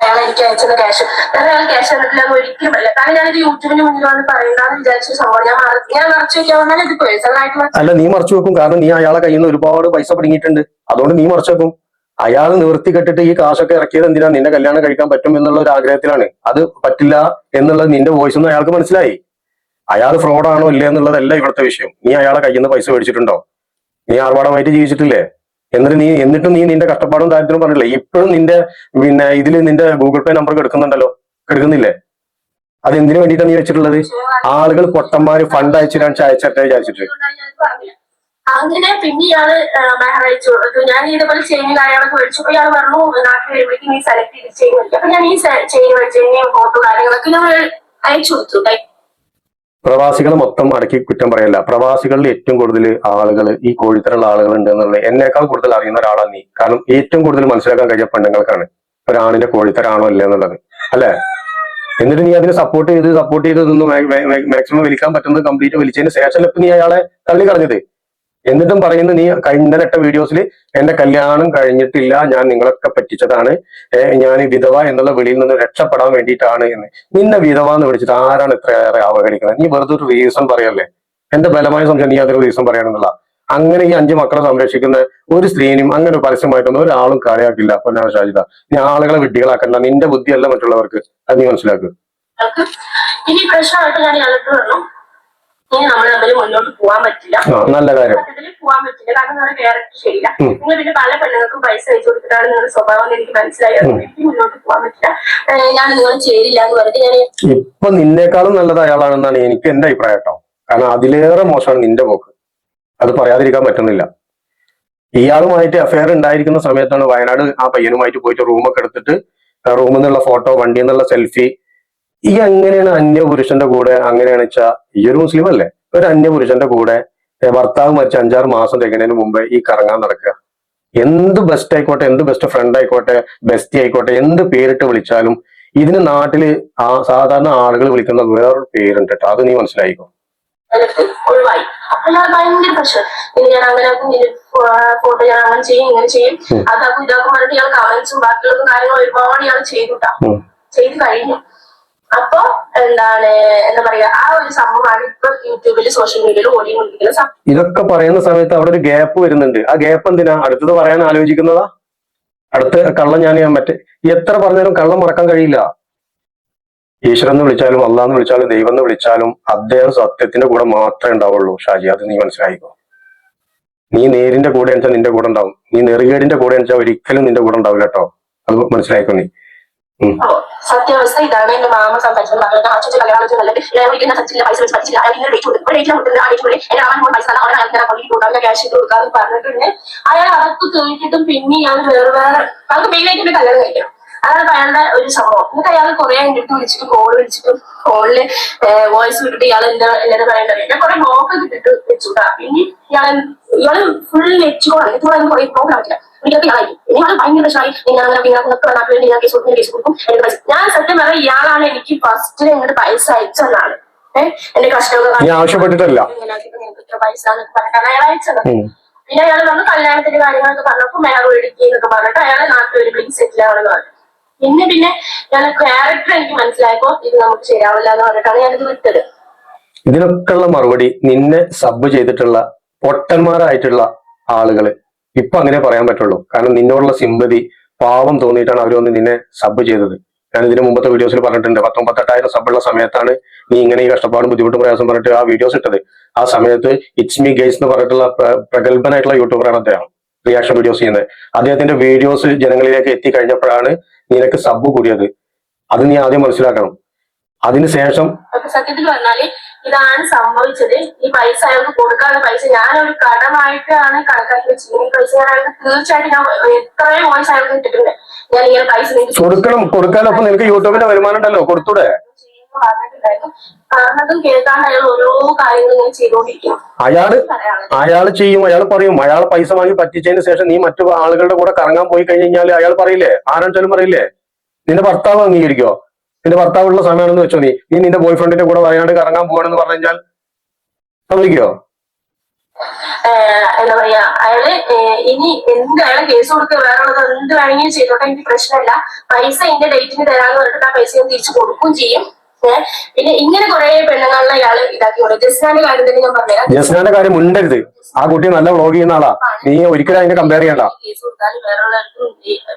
അയാൾ എനിക്ക് അയച്ചത് ക്യാഷ് ഞാൻ അയാൾ ക്യാഷ് തന്നിട്ടില്ല എന്ന് ഒരിക്കലും പറയില്ല കാരണം ഞാനിത് യൂട്യൂബിന് മുന്നിൽ വന്ന് പറയണ്ടെന്ന് വിചാരിച്ച സംഭവം. ഞാൻ ഞാൻ മറച്ചു വെക്കാൻ വന്നാൽ ഇത് പേഴ്സണൽ ആയിട്ട് അല്ല നീ മറച്ചു വെക്കും. കാരണം നീ അയാളെ കയ്യിൽ നിന്ന് ഒരുപാട് പൈസ പിടുങ്ങിയിട്ടുണ്ട്. അതുകൊണ്ട് നീ മറച്ചു വെക്കും. അയാൾ നിവർത്തി കെട്ടിട്ട് ഈ കാശൊക്കെ ഇറക്കിയത് എന്തിനാ നിന്നെ കല്യാണം കഴിക്കാൻ പറ്റും എന്നുള്ള ഒരു ആഗ്രഹത്തിലാണ്. അത് പറ്റില്ല എന്നുള്ളത് നിന്റെ വോയിസ് ഒന്നും അയാൾക്ക് മനസ്സിലായി. അയാൾ ഫ്രോഡാണോ ഇല്ലേ എന്നുള്ളതല്ല ഇവിടുത്തെ വിഷയം. നീ അയാളെ കയ്യിൽ നിന്ന് പൈസ മേടിച്ചിട്ടുണ്ടോ? നീ ആർഭാടമായിട്ട് ജീവിച്ചിട്ടില്ലേ? എന്നിട്ട് നീ എന്നിട്ടും നീ നിന്റെ കഷ്ടപ്പാടും ദാരിദ്ര്യവും പറഞ്ഞില്ലേ ഇപ്പോഴും നിന്റെ പിന്നെ ഇതിൽ നിന്റെ ഗൂഗിൾ പേ നമ്പർ എടുക്കുന്നുണ്ടല്ലോ എടുക്കുന്നില്ലേ അത് എന്തിനു വേണ്ടിയിട്ടാണ് നീ വെച്ചിട്ടുള്ളത്? ആളുകൾ പൊട്ടന്മാര് ഫണ്ട് അയച്ചിട്ടാണ് അയച്ചിട്ടേ വിചാരിച്ചിട്ട് അങ്ങനെ പിന്നെ ഇയാൾ കൊടുത്തു ഞാൻ ഇതേപോലെ ചെയിനിൽ അയാളൊക്കെ മേടിച്ചു. അപ്പൊ ഇയാൾ പറഞ്ഞു നാട്ടിൽ വരുമ്പോഴേക്കും നീ സെലക്ട് ചെയ്ത് ചെയിൻ മേടിക്കും. അപ്പൊ ഞാൻ ഈ ചെയിൻ മേടിച്ചതിന്റെയും ഫോട്ടോ കാര്യങ്ങളൊക്കെ ഞാൻ അയച്ചു കൊടുത്തു പ്രവാസികൾ മൊത്തം അടക്കി കുറ്റം പറയല്ല. പ്രവാസികളിൽ ഏറ്റവും കൂടുതൽ ആളുകൾ ഈ കോഴിത്തരമുള്ള ആളുകൾ ഉണ്ട് എന്നുള്ളത് എന്നേക്കാൾ കൂടുതൽ അറിയുന്ന ഒരാളാണ് നീ. കാരണം ഏറ്റവും കൂടുതൽ മനസ്സിലാക്കാൻ കഴിഞ്ഞ പെണ്ണുങ്ങൾക്കാണ്. ഒരാണിന്റെ കോഴിത്തരാണോ അല്ല എന്നുള്ളത്. അല്ലെ? എന്നിട്ട് നീ അതിനെ സപ്പോർട്ട് ചെയ്ത് സപ്പോർട്ട് ചെയ്ത് മാക്സിമം വിളിക്കാൻ പറ്റുന്നത് കംപ്ലീറ്റ് വിളിച്ചതിന് ശേഷം ഇപ്പൊ നീ അയാളെ തള്ളി കളഞ്ഞത് എന്നിട്ടും പറയുന്നത് നീ ഇട്ട വീഡിയോസിൽ എന്റെ കല്യാണം കഴിഞ്ഞിട്ടില്ല ഞാൻ നിങ്ങളൊക്കെ പറ്റിച്ചതാണ്. ഞാൻ വിധവ എന്നുള്ള വെളിയിൽ നിന്ന് രക്ഷപ്പെടാൻ വേണ്ടിയിട്ടാണ് എന്ന്. നിന്നെ വിധവ എന്ന് വിളിച്ചിട്ട് ആരാണ് ഇത്രയേറെ അവഗണിക്കുന്നത്? നീ വെറുതെ ഒരു റീസൺ പറയല്ലേ? എന്റെ ബലമായ സംശയം നീ അതൊരു റീസൺ പറയണമെന്നുള്ള അങ്ങനെ ഈ അഞ്ച് മക്കളെ സംരക്ഷിക്കുന്ന ഒരു സ്ത്രീനും അങ്ങനെ പരസ്യമായിട്ടൊന്നും ഒരാളും കളിയാക്കില്ല. പൊന്നാണ് ഷാജിത നീ ആളുകളെ വിഡ്ഢികളാക്കണ്ട. നിന്റെ ബുദ്ധിയല്ല മറ്റുള്ളവർക്ക്. അത് നീ മനസ്സിലാക്കുക ഇനി പ്രശ്നമായിട്ട് ഞാൻ ഇനി നമ്മൾ തമ്മിൽ മുന്നോട്ട് പോകാൻ പറ്റില്ല. നല്ല കാര്യം. സത്യത്തിൽ പോകാൻ പറ്റില്ല. കാരണം നിങ്ങളുടെ ക്യാരക്ടർ ശരിയില്ല നിങ്ങൾ പിന്നെ പല പെണ്ണുങ്ങൾക്കും പൈസ അയച്ചു കൊടുത്തിട്ടാണ് നിങ്ങളുടെ സ്വഭാവം എന്ന് എനിക്ക് മനസ്സിലായി. എനിക്ക് മുന്നോട്ട് പോകാൻ പറ്റില്ല. ഞാൻ നിങ്ങൾ ചേരില്ല എന്ന് പറഞ്ഞിട്ട് ഞാൻ ഇപ്പൊ നിന്നേക്കാളും നല്ലത് അയാളാണെന്നാണ് എനിക്ക് എന്റെ അഭിപ്രായം കേട്ടോ. കാരണം അതിലേറെ മോശമാണ് നിന്റെ പോക്ക്. അത് പറയാതിരിക്കാൻ പറ്റുന്നില്ല. ഇയാളുമായിട്ട് അഫയർ ഉണ്ടായിരിക്കുന്ന സമയത്താണ് വയനാട് ആ പയ്യനുമായിട്ട് പോയിട്ട് റൂമൊക്കെ എടുത്തിട്ട് റൂമിൽ നിന്നുള്ള ഫോട്ടോ വണ്ടിയിൽ നിന്നുള്ള സെൽഫി ഈ എങ്ങനെയാണ് അന്യപുരുഷന്റെ കൂടെ അങ്ങനെയാണ് വെച്ചാൽ ഈ ഒരു മുസ്ലിം അല്ലേ ഒരു അന്യപുരുഷന്റെ കൂടെ ഭർത്താവ് മരിച്ച അഞ്ചാറ് മാസം തികഞ്ഞതിന് മുമ്പ് ഈ കറങ്ങാൻ നടക്കുക. എന്ത് ബെസ്റ്റ് ആയിക്കോട്ടെ എന്ത് ബെസ്റ്റ് ഫ്രണ്ട് ആയിക്കോട്ടെ ബെസ്റ്റി ആയിക്കോട്ടെ എന്ത് പേരിട്ട് വിളിച്ചാലും ഇതിന് നാട്ടിൽ ആ സാധാരണ ആളുകൾ വിളിക്കുന്ന വേറൊരു പേരുണ്ട് കേട്ടോ. അത് നീ മനസ്സിലായിക്കോ? ഒഴിവായി ഞാൻ ഭയങ്കര ഞാൻ അങ്ങനെ ആക്കും ഇങ്ങനെ ഫോട്ടോ ഞാൻ അങ്ങനെ ചെയ്യും ഇങ്ങനെ ചെയ്യും. അതാക്കും ഇതാക്കും പറഞ്ഞിട്ട് ഇയാൾ കമന്റ്സും ബാക്കിയുള്ള ഒരുപാട് ഇയാൾ ചെയ്തുട്ടാ. ചെയ്ത് കഴിഞ്ഞു. അപ്പൊ എന്താണ് എന്താ പറയാ ആ ഒരു സംഭവമാണ് ഇപ്പൊ യൂട്യൂബിൽ സോഷ്യൽ മീഡിയയിൽ ഓടിക്കൊണ്ടിരിക്കുന്ന ഇതൊക്കെ പറയുന്ന സമയത്ത് അവിടെ ഒരു ഗ്യാപ്പ് വരുന്നുണ്ട്. ആ ഗ്യാപ്പ് എന്തിനാ? അടുത്തത് പറയാൻ ആലോചിക്കുന്നതാ? അടുത്ത കള്ളം ഞാൻ മറ്റേ എത്ര പറഞ്ഞാലും കള്ളം മറക്കാൻ കഴിയില്ല. ഈശ്വരൻ എന്ന് വിളിച്ചാലും അള്ളാന്ന് വിളിച്ചാലും ദൈവം എന്ന് വിളിച്ചാലും അദ്ദേഹം സത്യത്തിന്റെ കൂടെ മാത്രമേ ഉണ്ടാവുള്ളൂ. ഷാജി അത് നീ മനസ്സിലായിക്കോ? നീ നേരിന്റെ കൂടെ എന്നുവെച്ചാൽ നിന്റെ കൂടെ ഉണ്ടാവും. നീ നെറുകേടിന്റെ കൂടെ എന്നുവെച്ചാൽ ഒരിക്കലും നിന്റെ കൂടെ ഉണ്ടാവില്ല കേട്ടോ. അത് മനസ്സിലായിക്കോ നീ? സത്യാവസ്ഥ ഇതാണ് എന്റെ മാമ സംസാരിച്ചത് മകളുടെ കല്യാണം നല്ലത് ഒരിക്കലും പൈസ വെച്ച് പഠിച്ചില്ല. അയാൾ ഇങ്ങനെ ഡേറ്റ് കൊടുക്കും ഒരു ഡേറ്റിൽ കൊടുക്കുന്നത്. ആ ഡേറ്റ് എന്റെ പൈസ അവരെ അയാൾക്ക് കൊണ്ടിട്ട് കൊടുക്കാൻ ക്യാഷ് പറഞ്ഞിട്ടുണ്ട്. പിന്നെ ഞാൻ വേറെ വേറെ അവർക്ക് മെയിനായിട്ട് കല്യാണം കഴിക്കണം അതാണ് അയാളുടെ ഒരു സംഭവം. എന്നിട്ട് അയാൾ കുറെ എന്റെ വിളിച്ചിട്ട് കോൾ വിളിച്ചിട്ട് ഫോണിൽ വോയിസ് വിട്ടിട്ട് ഇയാൾ എന്താ എല്ലാവരും പറയേണ്ടത് ഞാൻ കുറെ ബ്ലോക്ക് കിട്ടിട്ട് വെച്ചുകൂടാ പിന്നെ ഇയാൾ ഇയാൾ ഫുൾ വെച്ചുകൊണ്ടാണ് ഇതുപോലെ കുറെ പ്രോബ്ലം ആക്കില്ല ഇതൊക്കെ ഇയാളായി ഇയാൾ ഭയങ്കര പ്രശ്നമായി. നിങ്ങൾ അങ്ങനെ നിങ്ങൾ നിങ്ങൾക്ക് നാട്ടിൽ വേണ്ടി ഞാൻ കേസ് കൊടുക്കും കേസ് കൊടുക്കും. എന്റെ പൈസ. ഞാൻ സത്യം പറയാം ഇയാളാണ് എനിക്ക് ഫസ്റ്റ് എന്നിട്ട് പൈസ ഏഹ് എന്റെ കഷ്ടമൊക്കെ ആവശ്യപ്പെട്ടിട്ടല്ല. അയാൾ അയച്ചത്. പിന്നെ അയാൾ പറഞ്ഞു കല്യാണത്തിന്റെ കാര്യങ്ങളൊക്കെ പറഞ്ഞപ്പോ മേഡം ഇടുക്കി എന്നൊക്കെ പറഞ്ഞിട്ട് അയാൾ നാട്ടിൽ വരുമ്പോഴേക്കും സെറ്റിൽ ആവണമെന്ന് പറഞ്ഞു. പിന്നെ പിന്നെ ഞാൻ ക്യാരക്ടർ എനിക്ക് മനസ്സിലായപ്പോ ഇത് നമുക്ക് ശരിയാവില്ല എന്ന് പറഞ്ഞിട്ടാണ് ഞാനിത് വിട്ടത്. ഇതിനൊക്കെയുള്ള മറുപടി നിന്നെ സബ് ചെയ്തിട്ടുള്ള പൊട്ടന്മാരായിട്ടുള്ള ആളുകൾ ഇപ്പൊ അങ്ങനെ പറയാൻ പറ്റുള്ളൂ. കാരണം നിന്നോടുള്ള സിമ്പതി പാവം തോന്നിയിട്ടാണ് അവർ വന്ന് നിന്നെ സബ് ചെയ്തത്. ഞാൻ ഇതിന് മുമ്പത്തെ വീഡിയോസിൽ പറഞ്ഞിട്ടുണ്ട് പത്തൊമ്പത്തെട്ടായിരം സബുള്ള സമയത്താണ് നീ ഇങ്ങനെ ഈ കഷ്ടപ്പാടും ബുദ്ധിമുട്ടും പ്രയാസം പറഞ്ഞിട്ട് ആ വീഡിയോസ് ഇട്ടത്. ആ സമയത്ത് ഇറ്റ്സ് മീ ഗേസ് എന്ന് പറഞ്ഞിട്ടുള്ള പ്ര- പ്രഗത്ഭനായിട്ടുള്ള യൂട്യൂബറാണ് അദ്ദേഹം. റിയാക്ഷൻ വീഡിയോസ് ചെയ്യുന്നത്. അദ്ദേഹത്തിന്റെ വീഡിയോസ് ജനങ്ങളിലേക്ക് എത്തിക്കഴിഞ്ഞപ്പോഴാണ് നിനക്ക് സബ് കൂടിയത്. അത് നീ ആദ്യം മനസ്സിലാക്കണം. അതിനുശേഷം ശേഷം സത്യത്തിൽ പറഞ്ഞാൽ ഇതാണ് സംഭവിച്ചത്. ഈ പൈസ അയാൾക്ക് കൊടുക്കാനുള്ള പൈസ. ഞാനൊരു കടമായിട്ടാണ് കണക്കാക്കി വെച്ചത് ഈ പൈസ ഞാൻ അയാൾക്ക് തീർച്ചയായിട്ടും ഞാൻ എത്രയും വോയിസ് അയാൾക്ക് കിട്ടിട്ടുണ്ട് ഞാൻ ഇങ്ങനെ പൈസ കൊടുക്കണം. കൊടുക്കാനൊപ്പം നിനക്ക് യൂട്യൂബിന്റെ വരുമാനം ഉണ്ടല്ലോ. കൊടുത്തൂടെ? പറഞ്ഞിട്ടുണ്ടായിരുന്നു. പറഞ്ഞതും കേൾക്കാണ്ട് അയാൾ ഓരോ കാര്യങ്ങൾ ഇങ്ങനെ ചെയ്തുകൊണ്ടിരിക്കും അയാൾ പറയാനുള്ളത് ചെയ്യും അയാൾ പറയും. അയാൾ പൈസ വാങ്ങി പറ്റിച്ചതിന് ശേഷം നീ മറ്റു ആളുകളുടെ കൂടെ കറങ്ങാൻ പോയി കഴിഞ്ഞ് കഴിഞ്ഞാൽ അയാൾ പറയില്ലേ? ആരാണെച്ചാലും പറയില്ലേ? നിന്റെ ഭർത്താവ് അംഗീകരിക്കോ നിന്റെ ഭർത്താവുള്ള സമയമാണെന്ന് വെച്ചോ നീ. നീ നിന്റെ ബോയ് ഫ്രണ്ടിന്റെ കൂടെ വയനാട് കറങ്ങാൻ പോകണമെന്ന് പറഞ്ഞു കഴിഞ്ഞാൽ സമ്മതിക്കോ എന്താ പറയാ അയാൾ ഇനി എന്ത് അയാളെ കേസ് കൊടുക്കുക വേറെ ഉള്ളത് എന്ത് വേണമെങ്കിലും ചെയ്തോട്ടെ എനിക്ക് പ്രശ്നമില്ല. പൈസ എന്റെ ഡേറ്റിന് തരാന്ന് പറഞ്ഞിട്ട് ആ പൈസ ഞാൻ തിരിച്ചു കൊടുക്കുകയും ചെയ്യും. പിന്നെ ഇങ്ങനെ കുറെ പെണ്ണുങ്ങളെ ഇയാൾ ഇതാക്കി ജസ്നാന്റെ കാര്യം തന്നെ ഞാൻ പറഞ്ഞുതരാം. ജസ്നാന്റെ കാര്യം ഉണ്ടരുത് ആ കുട്ടി നല്ല വ്ളോഗ് ചെയ്യുന്ന ആളാ. നീ ഒരിക്കലും അതിനെ കമ്പയർ ചെയ്യണ്ട.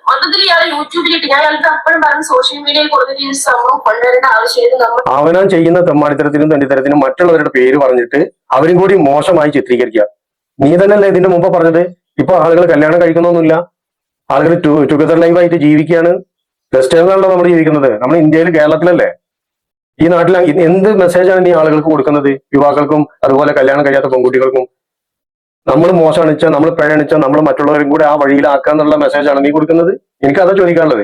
മൊത്തത്തിൽ ഇയാൾ യൂട്യൂബിലിട്ട് ഞാൻ അയാൾക്ക് അപ്പോഴും പറഞ്ഞു സോഷ്യൽ മീഡിയയിൽ കൊടുത്തിട്ട് ഈ സംഭവം കൊണ്ടുവരേണ്ട ആവശ്യമില്ല നമ്മൾ അവനാൻ ചെയ്യുന്ന തെമ്മാടിത്തരത്തിനും തണ്ടിത്തരത്തിനും മറ്റുള്ളവരുടെ പേര് പറഞ്ഞിട്ട് അവരും കൂടി മോശമായി ചിത്രീകരിക്കുക. നീ തന്നെയല്ലേ ഇതിന്റെ മുമ്പ് പറഞ്ഞത്? ഇപ്പൊ ആളുകൾ കല്യാണം കഴിക്കണമെന്നില്ല. ആളുകൾ ടുഗദർ ലൈഫ് ആയിട്ട് ജീവിക്കുകയാണ്. വെസ്റ്റേണിലാണല്ലോ നമ്മൾ ജീവിക്കുന്നത്. നമ്മൾ ഇന്ത്യയിൽ കേരളത്തിലല്ലേ? ഈ നാട്ടിൽ എന്ത് മെസ്സേജാണ് ഈ ആളുകൾക്ക് കൊടുക്കുന്നത്? യുവാക്കൾക്കും അതുപോലെ കല്യാണം കഴിയാത്ത പെൺകുട്ടികൾക്കും. നമ്മൾ മോശമാണിച്ചാൽ നമ്മൾ പിഴണിച്ചാൽ നമ്മൾ മറ്റുള്ളവരും കൂടെ ആ വഴിയിലാക്കുക എന്നുള്ള മെസ്സേജാണ് നീ കൊടുക്കുന്നത്? എനിക്ക് അതാ ചോദിക്കാനുള്ളത്.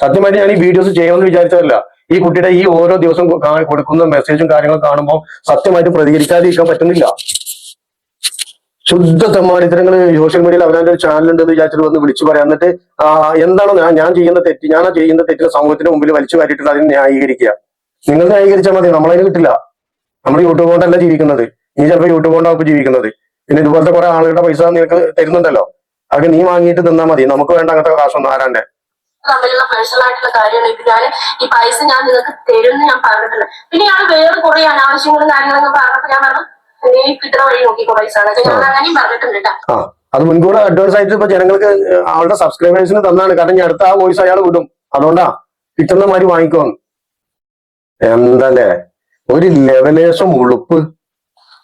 സത്യമായിട്ട് ഞാൻ ഈ വീഡിയോസ് ചെയ്യണമെന്ന് വിചാരിച്ചതല്ല. ഈ കുട്ടിയുടെ ഈ ഓരോ ദിവസം കൊടുക്കുന്ന മെസ്സേജും കാര്യങ്ങളും കാണുമ്പോൾ സത്യമായിട്ട് പ്രതികരിക്കാതിരിക്കാൻ പറ്റുന്നില്ല. ശുദ്ധ തെമ്മാടിത്തരങ്ങൾ സോഷ്യൽ മീഡിയയിൽ അവനാന്റെ ഒരു ചാനൽ ഉണ്ടെന്ന് വിചാരിച്ചിട്ട് വന്ന് വിളിച്ചു പറയാം. എന്നിട്ട് എന്താണോ ഞാൻ ഞാൻ ചെയ്യുന്ന തെറ്റ് ഞാൻ ചെയ്യുന്ന തെറ്റിന് സമൂഹത്തിന് മുമ്പിൽ വലിച്ചു വാരിയിട്ട് അതിനെ ന്യായീകരിക്കുക. നിങ്ങൾ ന്യായീകരിച്ചാൽ മതി. നമ്മളതിന് കിട്ടില്ല. നമ്മൾ യൂട്യൂബ് കൊണ്ടല്ല ജീവിക്കുന്നത്. നീ ചിലപ്പോൾ യൂട്യൂബ് കൊണ്ടാണ് ഇപ്പൊ ജീവിക്കുന്നത്. പിന്നെ ഇതുപോലത്തെ കുറെ ആളുകളുടെ പൈസ നിനക്ക് തരുന്നുണ്ടല്ലോ. അതൊക്കെ നീ വാങ്ങിയിട്ട് തന്നാ മതി. നമുക്ക് വേണ്ട അങ്ങനത്തെ കാശൊന്നും ആരാണ്ട്. തമ്മിലുള്ള പേഴ്സണൽ ആയിട്ടുള്ള കാര്യമാണ്. ഇത് ഞാൻ ഈ പൈസ ഞാൻ നിങ്ങൾക്ക് തരുമെന്ന് ഞാൻ പറഞ്ഞിട്ടുണ്ട്. പിന്നെ ഞാൻ വേറെ കുറെ അനാവശ്യങ്ങളും കാര്യങ്ങളൊക്കെ പറഞ്ഞപ്പോ ഞാൻ പറഞ്ഞു നീ കിട്ടുന്ന വഴി നോക്കിക്കോ പൈസ. ഞാൻ അങ്ങനെയും പറഞ്ഞിട്ടുണ്ട് കേട്ടോ. അത് മുൻകൂർ അഡ്വാൻസ് ആയിട്ട് ഇപ്പൊ ജനങ്ങൾക്ക് അവളുടെ സബ്സ്ക്രൈബേഴ്സിന് തന്നാണ്. കാരണം ഞാൻ അടുത്ത ആ വോയിസ് അയാൾ വിടും. അതുകൊണ്ടാ കിട്ടുന്ന മാതിരി വാങ്ങിക്കോന്ന് എന്തല്ലേ? ഒരു ലെവലേശം ഉളുപ്പ്.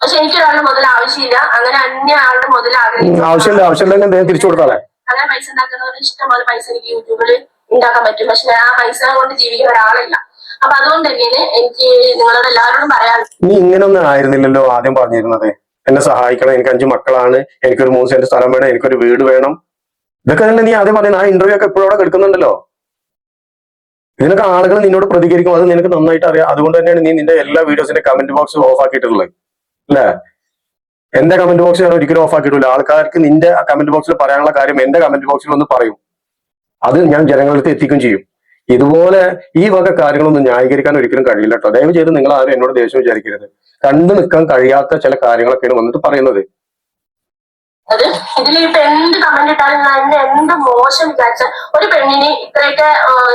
പക്ഷെ എനിക്ക് ഒരാളുടെ മുതൽ ആവശ്യമില്ല. അങ്ങനെ അന്യ ആളുടെ മുതൽ ഉം, ആഗ്രഹിച്ചു ആവശ്യമില്ല. ഞാൻ എന്തെങ്കിലും തിരിച്ചു കൊടുത്താലേ? അങ്ങനെ പൈസ ഉണ്ടാക്കുന്നവർ ഇഷ്ടംപോലെ പൈസ എനിക്ക് യൂട്യൂബിൽ ഉണ്ടാക്കാൻ പറ്റും. പക്ഷെ ഞാൻ ആ പൈസ കൊണ്ട് ജീവിക്കുന്ന ഒരാളല്ല. അപ്പൊ അതുകൊണ്ട് തന്നെയാണ് എനിക്ക് നിങ്ങളോട് എല്ലാവരോടും പറയാൻ നീ ഇങ്ങനൊന്നും ആയിരുന്നില്ലല്ലോ ആദ്യം പറഞ്ഞിരുന്നത്. എന്നെ സഹായിക്കണം. എനിക്ക് അഞ്ച് മക്കളാണ്. എനിക്കൊരു മൂന്ന് സെന്റ് സ്ഥലം വേണം. എനിക്കൊരു വീട് വേണം. ഇതൊക്കെ തന്നെ നീ ആദ്യം പറഞ്ഞു ആ ഇന്റർവ്യൂ ഒക്കെ ഇപ്പോഴും അവിടെ കിടക്കുന്നുണ്ടല്ലോ. ഇതിനൊക്കെ ആളുകൾ നിന്നോട് പ്രതികരിക്കും. അത് നിനക്ക് നന്നായിട്ട് അറിയാം. അതുകൊണ്ട് തന്നെയാണ് നീ നിന്റെ എല്ലാ വീഡിയോസിന്റെ കമന്റ് ബോക്സ് ഓഫ് ആക്കിയിട്ടുള്ളത്. അല്ലേ? എന്റെ കമന്റ് ബോക്സ് ഞാൻ ഒരിക്കലും ഓഫ് ആക്കിയിട്ടില്ല. ആൾക്കാർക്ക് നിന്റെ കമന്റ് ബോക്സിൽ പറയാനുള്ള കാര്യം എന്റെ കമന്റ് ബോക്സിൽ ഒന്ന് പറയും. അത് ഞാൻ ജനങ്ങളിലേക്ക് എത്തിക്കും ചെയ്യും. ഇതുപോലെ ഈ വക കാര്യങ്ങളൊന്നും ന്യായീകരിക്കാൻ ഒരിക്കലും കഴിയില്ല കേട്ടോ. ദയവ് ചെയ്ത് നിങ്ങൾ ആരും എന്നോട് ദേഷ്യം വിചാരിക്കരുത്. കണ്ടു നിൽക്കാൻ കഴിയാത്ത ചില കാര്യങ്ങളൊക്കെയാണ് വന്നിട്ട് പറയുന്നത്. അത് ഇതിൽ ഇപ്പൊ എന്ത് കമന്റ് ഇട്ടാലും എന്നെ എന്ത് മോശം വിചാരിച്ച ഒരു പെണ്ണിനെ ഇത്രയൊക്കെ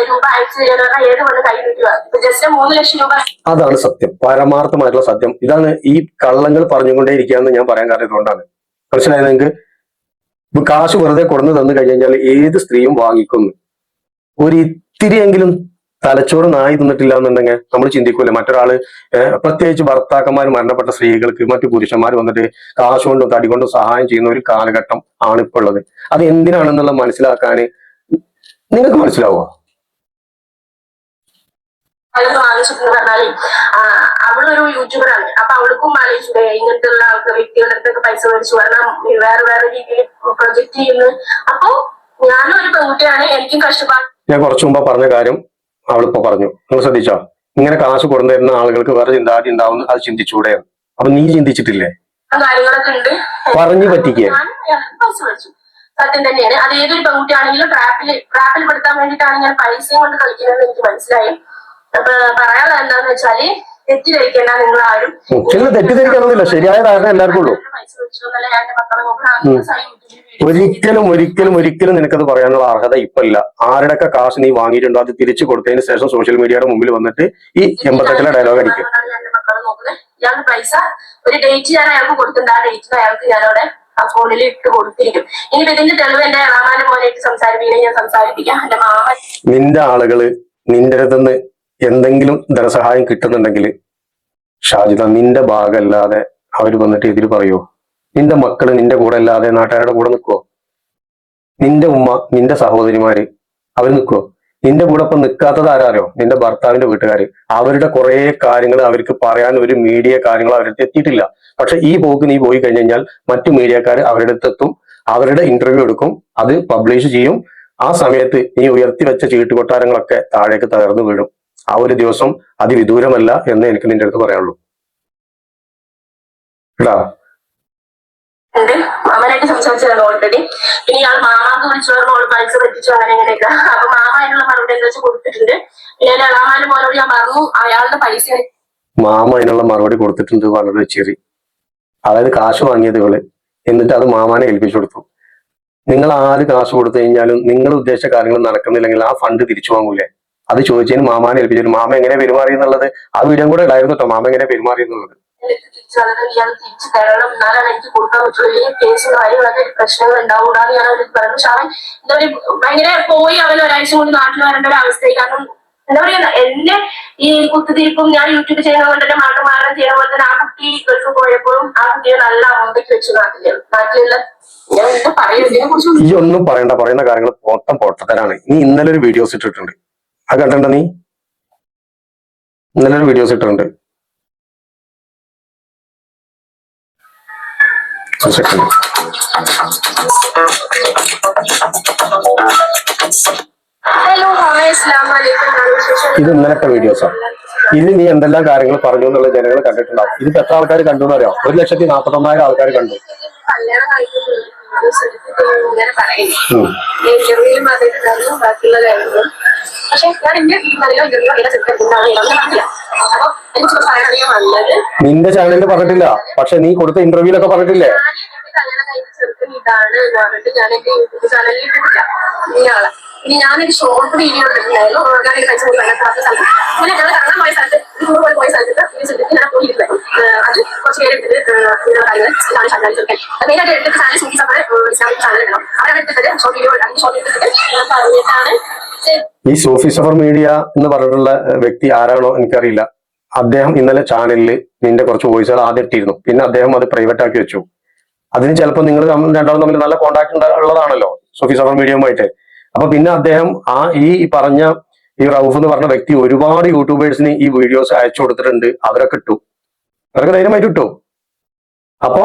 രൂപ അയച്ചു തരാന്ന് ഏത് പെണ്ണ് കൈ കിട്ടുക ജസ്റ്റ് മൂന്ന് ലക്ഷം രൂപ. അതാണ് സത്യം. പരമാർത്ഥമായിട്ടുള്ള സത്യം. ഇതാണ് ഈ കള്ളങ്ങൾ പറഞ്ഞുകൊണ്ടേ ഇരിക്കാന്ന് ഞാൻ പറയാൻ കാരണം ഇതുകൊണ്ടാണ്. മനസ്സിലായത് നിങ്ങൾക്ക്? ഇപ്പൊ കാശ് വെറുതെ കൊടുന്നു തന്നു കഴിഞ്ഞാൽ ഏത് സ്ത്രീയും വാങ്ങിക്കുന്നു. ഒരു ഇത്തിരിയെങ്കിലും തലച്ചോറ് നായി തിന്നിട്ടില്ല എന്നുണ്ടെങ്കിൽ നമ്മൾ ചിന്തിക്കൂല. മറ്റൊരാൾ പ്രത്യേകിച്ച് ഭർത്താക്കന്മാർ മരണപ്പെട്ട സ്ത്രീകൾക്ക് മറ്റു പുരുഷന്മാർ വന്നിട്ട് കാശ് കൊണ്ടും തടി കൊണ്ടും സഹായം ചെയ്യുന്ന ഒരു കാലഘട്ടം ആണ് ഇപ്പോൾ ഉള്ളത്. അത് എന്തിനാണെന്നുള്ള മനസ്സിലാക്കാൻ നിങ്ങൾക്ക് മനസ്സിലാവുക പറഞ്ഞാൽ അവളൊരു യൂട്യൂബറാണ്. അപ്പൊ അവൾക്കും ആലോചിച്ചു ഇങ്ങനത്തെ ഉള്ള ആൾക്ക് വ്യക്തികളുടെ അടുത്തൊക്കെ പൈസ മേടിച്ചു കാരണം വേറെ വേറെ രീതിയിൽ പ്രൊജക്ട് ചെയ്യുന്നു. അപ്പൊ ഞാനും ഒരു പെൺകുട്ടിയാണ് എനിക്കും കഷ്ടപ്പാട്. ഞാൻ കുറച്ചു മുമ്പ് പറഞ്ഞ കാര്യം അവളിപ്പോ പറഞ്ഞു നിങ്ങൾ ശ്രദ്ധിച്ചോ? ഇങ്ങനെ കാശ് കൊണ്ടുവരുന്ന ആളുകൾക്ക് വേറെ ചിന്താഗതി ഉണ്ടാവുന്നു അത് ചിന്തിച്ചൂടെ അപ്പൊ നീ ചിന്തിച്ചിട്ടില്ലേ? പറഞ്ഞു അയാൾക്ക് സത്യം തന്നെയാണ്. അത് ഏതൊരു പെൺകുട്ടിയാണെങ്കിലും ട്രാപ്പിൽ ട്രാപ്പിൽ പെടുത്താൻ വേണ്ടിയിട്ടാണ് ഞാൻ പൈസയും കൊണ്ട് കളിക്കുന്നത് എനിക്ക് മനസ്സിലായി. അപ്പൊ പറയാനുള്ളത് എന്താന്ന് വെച്ചാൽ തെറ്റിദ്ധരിക്കേണ്ട നിങ്ങൾ ആരും. നിങ്ങൾ തെറ്റിദ്ധരിക്കാനൊന്നുമില്ല. ശരിയായ ധാരണ എല്ലാവർക്കും ഉള്ളൂ. ഒരിക്കലും ഒരിക്കലും ഒരിക്കലും നിനക്കത് പറയാനുള്ള അർഹത ഇപ്പൊ ഇല്ല. ആരുടെയൊക്കെ കാശ് നീ വാങ്ങിയിട്ടുണ്ടോ അത് തിരിച്ചു കൊടുത്തതിന് ശേഷം സോഷ്യൽ മീഡിയയുടെ മുമ്പിൽ വന്നിട്ട് ഈ എൺപത്തെട്ടിലെ ഡയലോഗ് അടിക്കും. ഇയാളുടെ പൈസ ഒരു ഡേറ്റ് ഞാൻ അയാൾക്ക് കൊടുത്തിട്ടുണ്ട്. ആ ഡേറ്റിന് അയാൾക്ക് ഞാനവിടെ അക്കൗണ്ടിൽ ഇട്ട് കൊടുത്തിരിക്കും. ഇനി ഇതിന്റെ തെളിവ് എന്റെ റാമാന്റെ പോലെ സംസാരിപ്പിക്കണേ ഞാൻ സംസാരിപ്പിക്കാം. എന്റെ മാമൻ നിന്റെ ആളുകൾ നിന്റെ അടുത്തുനിന്ന് എന്തെങ്കിലും ധനസഹായം കിട്ടുന്നുണ്ടെങ്കിൽ ഷാജിദ നിന്റെ ഭാഗമല്ലാതെ അവർ വന്നിട്ട് എതിര് പറയുമോ നിന്റെ മക്കൾ നിന്റെ കൂടെ അല്ലാതെ നാട്ടുകാരുടെ കൂടെ നിൽക്കുവോ? നിന്റെ ഉമ്മ നിന്റെ സഹോദരിമാര് അവർ നിൽക്കുവോ? നിന്റെ കൂടെ ഇപ്പം നിൽക്കാത്തത് ആരാരോ നിന്റെ ഭർത്താവിന്റെ വീട്ടുകാർ അവരുടെ കുറെ കാര്യങ്ങൾ അവർക്ക് പറയാൻ ഒരു മീഡിയ കാര്യങ്ങൾ അവരുടെ എത്തിയിട്ടില്ല. പക്ഷെ ഈ പോക്ക് നീ പോയി കഴിഞ്ഞു കഴിഞ്ഞാൽ മറ്റു മീഡിയക്കാർ അവരുടെ അടുത്തെത്തും അവരുടെ ഇന്റർവ്യൂ എടുക്കും അത് പബ്ലിഷ് ചെയ്യും. ആ സമയത്ത് നീ ഉയർത്തി വെച്ച ചീട്ടുകൊട്ടാരങ്ങളൊക്കെ താഴേക്ക് തകർന്നു വീഴും. ആ ഒരു ദിവസം അതിവിദൂരമല്ല എന്ന് എനിക്ക് നിന്റെ അടുത്ത് പറയാനുള്ളൂ. കേട്ടാ മാമനായിട്ട് സംസാരിച്ചതാണ് ഓൾറെഡി പിന്നെ ഇയാൾ മാമാക്ക് വിളിച്ചു പറഞ്ഞു ഓൾ പൈസ പറ്റിച്ചു അങ്ങനെ ഇങ്ങനെയൊക്കെ. അപ്പൊ മാമ അതിനുള്ള മറുപടി എന്താ വെച്ചാൽ കൊടുത്തിട്ടുണ്ട്. പിന്നെ അളാമാന്റെ മോനോട് ഞാൻ പറഞ്ഞു അയാളുടെ പൈസ മാമ അതിനുള്ള മറുപടി കൊടുത്തിട്ടുണ്ട് വളരെ ചെറി അതായത് കാശ് വാങ്ങിയത് ഇവൾ. എന്നിട്ട് അത് മാമാനെ ഏൽപ്പിച്ചു കൊടുത്തു. നിങ്ങൾ ആര് കാശ് കൊടുത്തു കഴിഞ്ഞാലും നിങ്ങൾ ഉദ്ദേശിച്ച കാര്യങ്ങൾ നടക്കുന്നില്ലെങ്കിൽ ആ ഫണ്ട് തിരിച്ചു വാങ്ങൂലേ? അത് ചോദിച്ചതിന് മാമാനെ ഏൽപ്പിച്ചു മാമ എങ്ങനെ പെരുമാറി എന്നുള്ളത് ആ വീഡിയോ കൂടെ ഉണ്ടായിരുന്നു കേട്ടോ മാമ എങ്ങനെ പെരുമാറി എന്നുള്ളത്. തിരിച്ചു തരണം ഇയാൾ തിരിച്ചു തരണം എന്നാലാണ് എനിക്ക് കൊടുക്കാൻ പറ്റുള്ളൂ. ഈ കേസും കാര്യങ്ങളൊക്കെ പ്രശ്നങ്ങൾ ഉണ്ടാവൂടാന്ന് ഞാൻ അവർക്ക് പറഞ്ഞു. പക്ഷെ അവൻ എന്താ പറയുക ഭയങ്കര പോയി അവൻ ഒരാഴ്ച കൊണ്ട് നാട്ടിൽ വരേണ്ട ഒരു അവസ്ഥയായി. കാരണം എന്താ പറയാ എന്നെ ഈ കുത്തിരിപ്പും ഞാൻ യൂട്യൂബ് ചെയ്യുന്ന കൊണ്ട് തന്നെ മാറ്റം മാറാൻ ചെയ്യുന്ന പോലെ തന്നെ ആ കുട്ടി ഗൾഫ് പോയപ്പോഴും ആ കുട്ടിയെ നല്ല അമ്പയ്ക്ക് വെച്ചു നാട്ടിൽ നാട്ടിലുള്ള ഈ ഒന്നും പറയണ്ട പറയുന്ന കാര്യങ്ങൾ മൊത്തം പൊട്ടത്തരാണ്. നീ ഇന്നലെ ഒരു വീഡിയോസ് ഇട്ടിട്ടുണ്ട്. അത് കണ്ടണ്ട നീ. ഇന്നലെ വീഡിയോസ് ഇട്ടിട്ടുണ്ട്. ഒരു ഇത് ഇന്നലത്തെ വീഡിയോസാണ് ഇതിൽ നീ എന്തെല്ലാം കാര്യങ്ങൾ പറഞ്ഞു എന്നുള്ള ജനങ്ങൾ കണ്ടിട്ടുണ്ടാവും. ഇതിപ്പോ എത്ര ആൾക്കാർ കണ്ടു എന്ന് അറിയാം ഒരു ലക്ഷത്തി നാൽപ്പത്തൊന്നായിരം ആൾക്കാർ കണ്ടു. നിന്റെ ചാനലിൽ പറഞ്ഞിട്ടില്ല. പക്ഷെ നീ കൊടുത്ത ഇന്റർവ്യൂലൊക്കെ പറഞ്ഞിട്ടില്ലേ? ഞാൻ എന്റെ ചാനലിൽ ഇനി ഞാനൊരു ഷോർട്ട് വീഡിയോ ഇട്ടിട്ടുണ്ടായിരുന്നു. ഞങ്ങൾ കറങ്ങാൻ സ്ഥലത്ത് പോയ സ്ഥലത്ത് ഈ ഞാൻ പോയിരുന്നു അത് കുറച്ച് പേര് എടുത്തിട്ട് ചാനൽ ചാനൽ ഇസ്ലാമിക് ചാനൽ ഇടണം. Short video short. ഈ സോഫി സഫർ മീഡിയ എന്ന് പറഞ്ഞിട്ടുള്ള വ്യക്തി ആരാണോ എനിക്കറിയില്ല. അദ്ദേഹം ഇന്നലെ ചാനലിൽ നിന്റെ കുറച്ച് വോയിസുകൾ ആദ്യം ഇട്ടിരുന്നു. പിന്നെ അദ്ദേഹം അത് പ്രൈവറ്റ് ആക്കി വെച്ചു. അതിന് ചിലപ്പോൾ നിങ്ങൾ രണ്ടാളും തമ്മിൽ നല്ല കോണ്ടാക്ട് ഉള്ളതാണല്ലോ സോഫി സഫർ മീഡിയവുമായിട്ട്. അപ്പൊ പിന്നെ അദ്ദേഹം ആ ഈ പറഞ്ഞ ഈ റൌഫ് എന്ന് പറഞ്ഞ വ്യക്തി ഒരുപാട് യൂട്യൂബേഴ്സിന് ഈ വീഡിയോസ് അയച്ചു കൊടുത്തിട്ടുണ്ട് അവരൊക്കെ ഇട്ടു. അവരൊക്കെ ധൈര്യമായിട്ട് ഇട്ടു. അപ്പോ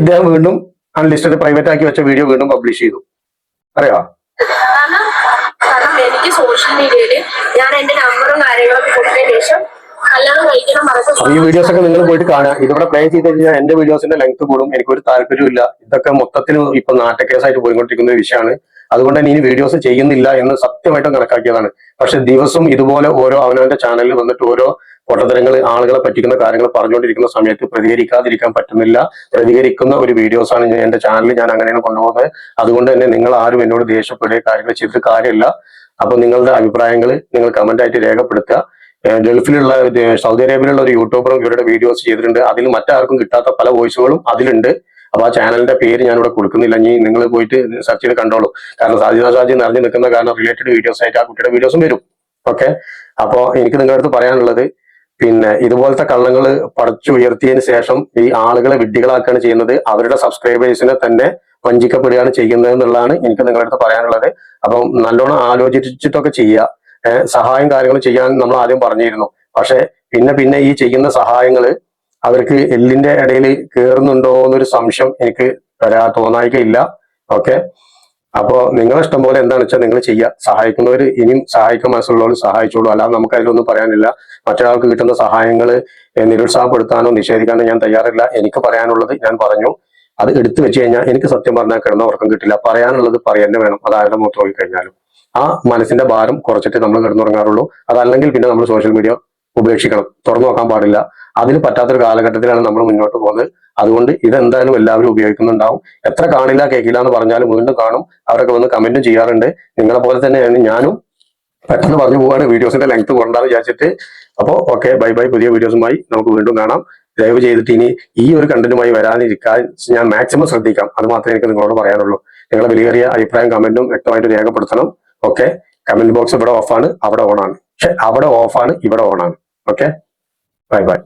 ഇദ്ദേഹം വീണ്ടും അൺലിസ്റ്റഡ് പ്രൈവറ്റ് ആക്കി വെച്ച വീഡിയോ വീണ്ടും പബ്ലിഷ് ചെയ്തു. അറിയാ? കാരണം എനിക്ക് സോഷ്യൽ മീഡിയയിൽ ഞാൻ എന്റെ നമ്പറും കാര്യങ്ങളൊക്കെ കൊടുത്തതിന് ശേഷം ഈ വീഡിയോസ് ഒക്കെ നിങ്ങൾ പോയിട്ട് കാണുക. ഇതിവിടെ പ്ലേ ചെയ്ത് കഴിഞ്ഞാൽ എന്റെ വീഡിയോസിന്റെ ലെങ്ത് കൂടും. എനിക്ക് എനിക്കൊരു താല്പര്യമില്ല ഇതൊക്കെ മൊത്തത്തിൽ ഇപ്പൊ നാട്ടക്കേസായിട്ട് പോയിക്കൊണ്ടിരിക്കുന്ന ഒരു വിഷയമാണ്. അതുകൊണ്ട് തന്നെ ഇനി വീഡിയോസ് ചെയ്യുന്നില്ല എന്ന് സത്യമായിട്ടും കണക്കാക്കിയതാണ്. പക്ഷെ ദിവസം ഇതുപോലെ ഓരോ അവനവന്റെ ചാനലിൽ വന്നിട്ട് ഓരോ പൊട്ടത്തരങ്ങൾ ആളുകളെ പറ്റിക്കുന്ന കാര്യങ്ങൾ പറഞ്ഞുകൊണ്ടിരിക്കുന്ന സമയത്ത് പ്രതികരിക്കാതിരിക്കാൻ പറ്റുന്നില്ല. പ്രതികരിക്കുന്ന ഒരു വീഡിയോസ് ആണ് എന്റെ ചാനലിൽ ഞാൻ അങ്ങനെയാണ് കൊണ്ടുപോകുന്നത്. അതുകൊണ്ട് തന്നെ നിങ്ങൾ ആരും എന്നോട് ദേഷ്യപ്പെടുക കാര്യങ്ങൾ ചെയ്തിട്ട് കാര്യമില്ല. അപ്പൊ നിങ്ങളുടെ അഭിപ്രായങ്ങൾ നിങ്ങൾ കമന്റ് ആയിട്ട് രേഖപ്പെടുത്തുക. ഗൾഫിലുള്ള സൗദി അറേബ്യയിലുള്ള ഒരു യൂട്യൂബറും ഇവരുടെ വീഡിയോസ് ചെയ്തിട്ടുണ്ട്. അതിൽ മറ്റാർക്കും കിട്ടാത്ത പല വോയിസുകളും അതിലുണ്ട്. അപ്പൊ ആ ചാനലിന്റെ പേര് ഞാൻ ഇവിടെ കൊടുക്കുന്നില്ല. ഇനി നിങ്ങൾ പോയിട്ട് സെർച്ച് ചെയ്ത് കണ്ടോളൂ. കാരണം സാജിദ ഷാജി നിറഞ്ഞു നിൽക്കുന്ന കാരണം റിലേറ്റഡ് വീഡിയോസ് ആയിട്ട് ആ കുട്ടിയുടെ വീഡിയോസും വരും. ഓക്കെ അപ്പോ എനിക്ക് നിങ്ങളുടെ അടുത്ത് പറയാനുള്ളത് പിന്നെ ഇതുപോലത്തെ കള്ളങ്ങൾ പടച്ചു ഉയർത്തിയതിന് ശേഷം ഈ ആളുകളെ വിഡ്ഢികളാക്കുകയാണ് ചെയ്യുന്നത്. അവരുടെ സബ്സ്ക്രൈബേഴ്സിനെ തന്നെ വഞ്ചിക്കപ്പെടുകയാണ് ചെയ്യുന്നത് എന്നുള്ളതാണ് എനിക്ക് നിങ്ങളുടെ അടുത്ത് പറയാനുള്ളത്. അപ്പം നല്ലോണം ആലോചിച്ചിട്ടൊക്കെ ചെയ്യുക. സഹായം കാര്യങ്ങൾ ചെയ്യാൻ നമ്മൾ ആദ്യം പറഞ്ഞിരുന്നു. പക്ഷെ പിന്നെ പിന്നെ ഈ ചെയ്യുന്ന സഹായങ്ങൾ അവർക്ക് എല്ലിന്റെ ഇടയിൽ കയറുന്നുണ്ടോ എന്നൊരു സംശയം എനിക്ക് വരാ തോന്നായിക്കില്ല ഓക്കെ? അപ്പോ നിങ്ങളെ ഇഷ്ടം പോലെ എന്താണെന്ന് വെച്ചാൽ നിങ്ങൾ ചെയ്യുക. സഹായിക്കുന്നവർ ഇനിയും സഹായിക്കാൻ മനസ്സുള്ളവർ സഹായിച്ചോളൂ. അല്ലാതെ നമുക്ക് അതിലൊന്നും പറയാനില്ല. മറ്റൊരാൾക്ക് കിട്ടുന്ന സഹായങ്ങൾ നിരുത്സാഹപ്പെടുത്താനോ നിഷേധിക്കാനോ ഞാൻ തയ്യാറില്ല. എനിക്ക് പറയാനുള്ളത് ഞാൻ പറഞ്ഞു. അത് എടുത്തു വെച്ച് കഴിഞ്ഞാൽ എനിക്ക് സത്യം പറഞ്ഞാൽ കിടന്ന ഉറക്കം കിട്ടില്ല. പറയാനുള്ളത് പറയാൻ വേണം. അത് ആരുടെ മുഖത്ത് കഴിഞ്ഞാലും ആ മനസ്സിന്റെ ഭാരം കുറച്ചിട്ട് നമ്മൾ കിടന്നുറങ്ങാറുള്ളൂ. അതല്ലെങ്കിൽ പിന്നെ നമ്മൾ സോഷ്യൽ മീഡിയ ഉപേക്ഷിക്കണം. തുറന്നു നോക്കാൻ പാടില്ല. അതിന് പറ്റാത്തൊരു കാലഘട്ടത്തിലാണ് നമ്മൾ മുന്നോട്ട് പോകുന്നത്. അതുകൊണ്ട് ഇതെന്തായാലും എല്ലാവരും ഉപയോഗിക്കുന്നുണ്ടാവും. എത്ര കാണില്ല കേൾക്കില്ല എന്ന് പറഞ്ഞാലും വീണ്ടും കാണും. അവരൊക്കെ വന്ന് കമന്റും ചെയ്യാറുണ്ട്. നിങ്ങളെ പോലെ തന്നെയാണ് ഞാനും. പെട്ടെന്ന് പറഞ്ഞു പോവാണ്. വീഡിയോസിന്റെ ലെങ്ത് കൊണ്ടാന്ന് വിചാരിച്ചിട്ട്. അപ്പോൾ ഓക്കെ ബൈ ബൈ പുതിയ വീഡിയോസുമായി നമുക്ക് വീണ്ടും കാണാം. ദയവ് ചെയ്തിട്ട് ഇനി ഈ ഒരു കണ്ടന്റുമായി വരാനിരിക്കാൻ ഞാൻ മാക്സിമം ശ്രദ്ധിക്കാം. അത് മാത്രമേ എനിക്ക് നിങ്ങളോട് പറയാനുള്ളൂ. നിങ്ങളെ വലിയ അഭിപ്രായം കമന്റും വ്യക്തമായിട്ട് രേഖപ്പെടുത്തണം. ഓക്കെ കമന്റ് ബോക്സ് ഇവിടെ ഓഫാണ് അവിടെ ഓണാണ് പക്ഷെ അവിടെ ഓഫാണ് ഇവിടെ ഓണാണ് ഓക്കെ ബൈ ബൈ